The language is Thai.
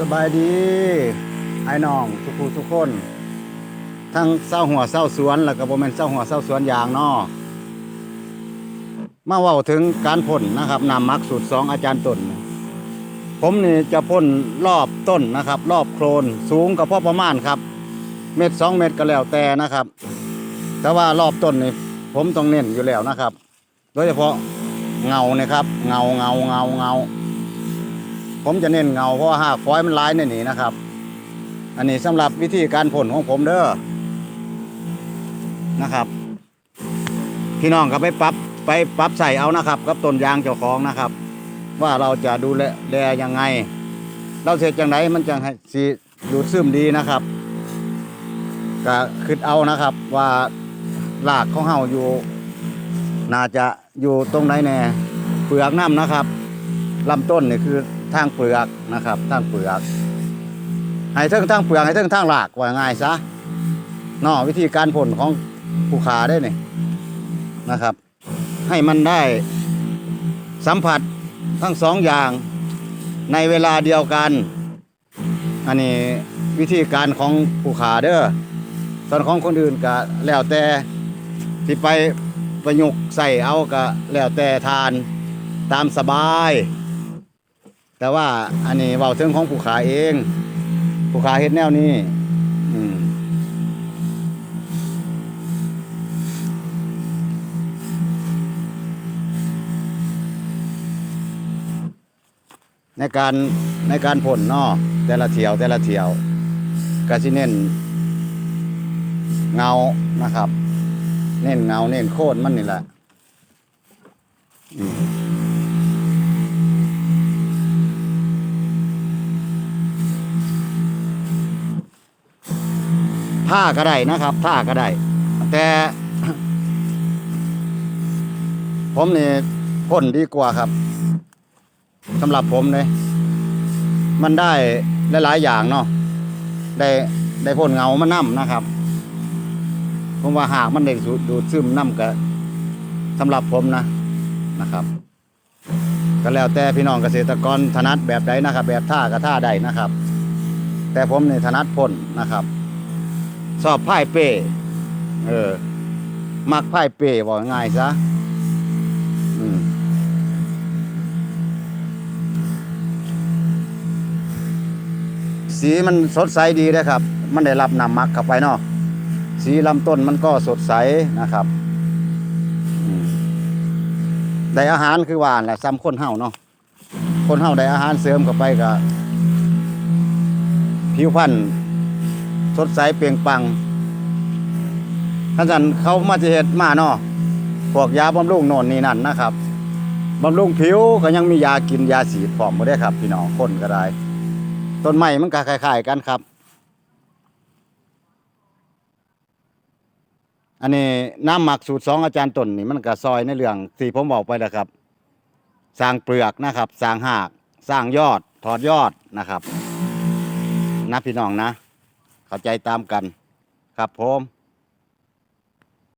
สบายดีไอ้น้องทุกผู้ทุกคน ทั้งเศร้าหัวเศร้าสวน แล้วก็บ่แม่นเศร้าหัวเศร้าสวนอย่างเนาะมาเว้าถึงการพ่นนะครับนำมักสูตรสองอาจารย์ต้นผมนี่จะพ่นรอบต้นนะครับ รอบโคลนสูงกับพ่อประมาณครับ เม็ดสองเม็ดก็แล้วแต่นะครับ แต่ว่ารอบต้นนี่ผมต้องเน้นอยู่แล้วนะครับ โดยเฉพาะเงาเนี่ยครับ เงาเงาเงาเงา ผมจะเน้นเงาเพราะว่าหากฟอยล์มันลายในนี้นะครับ อันนี้สำหรับวิธีการผลของผมเด้อนะครับ พี่น้องก็ไปปรับไปปรับใส่เอานะครับ กับต้นยางเจ้าของนะครับ ว่าเราจะดูแลแลยังไง เราเสร็จจังไหนมันจะให้สีดูดซึมดีนะครับก็คิดเอานะครับว่ารากของเฮาอยู่ น่าจะอยู่ตรงไหนแน่เปลือกน้ำนะครับลำต้นนี่คือ ทางเปลือกนะครับทางเปลือกให้เทิงทางเปลือกให้เทิงทางหลากว่าง่ายซะนอวิธีการผลของผู้ขาได้นี่นะครับ ให้มันได้สัมผัสทั้งสองอย่างในเวลาเดียวกัน อันนี้วิธีการของผู้ขาเด้อส่วนของคนอื่นก็แล้วแต่ที่ไปประยุกต์ใส่เอาก็แล้วแต่ทานตามสบาย แต่ว่าอันนี้เว้าถึงของผู้ขายเอง ผู้ขายเฮ็ดแนวนี้อืมในการในการผลนาะแต่ละเที่ยวแต่ละเที่ยวก็สิเน้นเงานะครับ เน้นเงาเน้นโคตรมันนี่แหละ ท่าก็ได้นะครับ ท่าก็ได้ แต่ ผมนี่พ่นดีกว่าครับสำหรับผมเลยมันได้หลายๆอย่างเนาะได้ได้พ่นเงามันน้ำนะครับ ผมว่าหากมันได้สูดดูดซึมน้ำก็สำหรับผมนะนะครับ ก็แล้วแต่พี่น้องเกษตรกรถนัดแบบใดนะครับ แบบท่าก็ท่าใดนะครับ แต่ผมนี่ถนัดพ่นนะครับ สอบพ่เป้ เออ มักพ่เป้บอกง่ายซะสีมันสดใสดีนะครับ มันได้รับน้ำมักเข้าไปเนาะ สีลำต้นมันก็สดใสนะครับได้อาหารคือหวานแหละซ้ำคนเฮาเนาะ คนเฮาได้อาหารเสริมเข้าไปก็ผิวพรรณ สดใสเปล่งปังท่านสันเขามาจะเห็ดมาเนาะพวกยาบำรุงโน่นนี่นั่นนะครับบำรุงผิวก็ยังมียากินยาสีดพร้อมมดได้ครับ พี่น้องคนก็ได้ต้นไม้มันก็คล้ายๆกันครับ อันนี้น้ำหมักสูตรสองอาจารย์ต้นนี่มันก็ซอยในเรื่องที่ผมบอกไปแล้วครับ สร้างเปลือกนะครับ สร้างหาก สร้างยอดถอดยอดนะครับนะพี่น้องนะ เข้าใจตามกัน ครับผม